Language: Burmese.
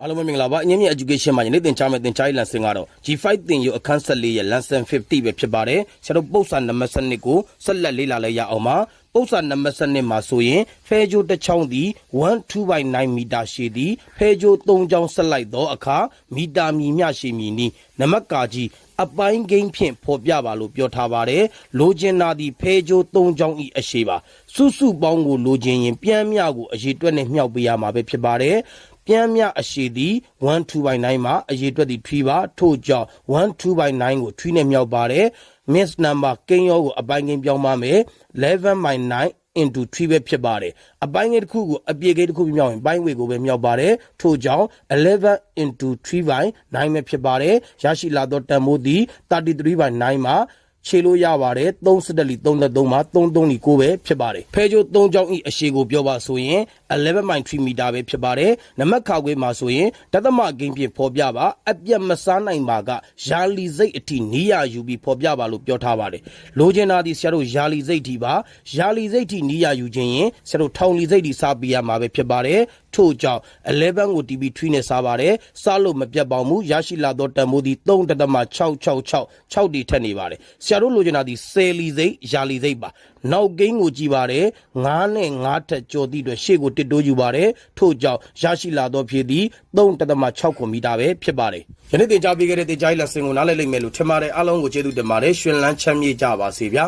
အားလုံးပဲမင်္ဂလာပါအငင်းမြင့် education မှာယနေ့သင်ကြားမယ့်သင်ကြားရေး lesson ကတော့ G5 သင်ယူအခန်း14ရဲ့ lesson 50ပဲဖြစ်ပါတယ်ဆရာတို့ပု္ပ္ပစာနံပါတ်7ကိုဆက်လက်လေ့လာလိုက်ရအောင်ပါပု္ပ္ပစာနံပါတ်7မှာဆိုရင်ဖဲကြိုးတစ်ချောင်းသည်1.2/9မီတာရှည်သည်ဖဲကြိုး3ချောင်းဆက်လိုက်သောအခါမီတာမြည်မျှရှည်မည်နီနမကာကြီးအပိုင်းကိန်းဖြင့်ဖော်ပြပါလို့ပြောထားပါတယ်လိုချင်တာဒီဖဲကြိုး3ချောင်းဤအရှိပါစုစုပေါင်းကိုလိုချင်ရင်ပြန်မြကိုအရေးတွက်နဲ့မြှောက်ပေးရမှာပဲဖြစ်ပါတယ် ပြန်မြအရှိသည်1/2/9မှာအရေးတွက်သည်3ပါထို့ကြောင့်1/2/9ကို3နဲ့မြောက်ပါတယ် miss number ကိန်းရောကိုအပိုင်းကိန်းပြောင်းပါမယ်11/9 into 3ပဲဖြစ်ပါတယ်အပိုင်းကိန်းတစ်ခုကိုအပြေကိန်းတစ်ခုမြောက်ရင်ပိုင်းဝေကိုပဲမြောက်ပါတယ်ထို့ကြောင့်11 into 3 by 9ပဲဖြစ်ပါတယ်ရရှိလာသောတန်ဖိုးသည်33 by 9မှာခြေလို့ရပါတယ်3စတက်လီ33မှာ33လီ9ပဲဖြစ်ပါတယ်ဖဲကြိုး3ချောင်းဤအရှိကိုပြောပါဆိုရင်11.3မီတာပဲဖြစ်ပါတယ်နမခါခွေးမှာဆိုရင်တသမဂိမ်းဖြင့်ဖော်ပြပါအပြတ်မစားနိုင်ပါကယာလီစိတ်အထိနီးရယူပြီးဖော်ပြပါလို့ပြောထားပါတယ်လိုချင်တာဒီဆရာတို့ယာလီစိတ်ထိပါယာလီစိတ်ထိနီးရယူခြင်းရင်ဆရာတို့ထောင်လီစိတ်ထိစားပေးရမှာပဲဖြစ်ပါတယ်ထို့ကြောင့်11ကို TB3 နဲ့စားပါတယ်စားလို့မပြတ်ပါဘူးရရှိလာသောတန်ဖိုးသည်3.666 6ဒီထက်နေပါတယ်ဆရာတို့လိုချင်တာဒီဆယ်လီစိတ်ယာလီစိတ်ပါနောက်ကိန်းကိုကြည့်ပါတယ်9နဲ့9ထက်ကျော်သည့်အတွက်ရှေ့ကိုတစ်တိုးယူပါတယ်ထို့ကြောင့်ရရှိလာသောဖြည့်သည်3.6ကွန်မီတာပဲဖြစ်ပါတယ်ယနေ့သင်ကြားပေးခဲ့တဲ့သင်ကြားရေး lesson ကိုနားလည်လိမ့်မယ်လို့ထင်ပါတယ်အားလုံးကိုကျေးဇူးတင်ပါတယ်ရှင်လန်းချမ်းမြေ့ကြပါစေဗျာ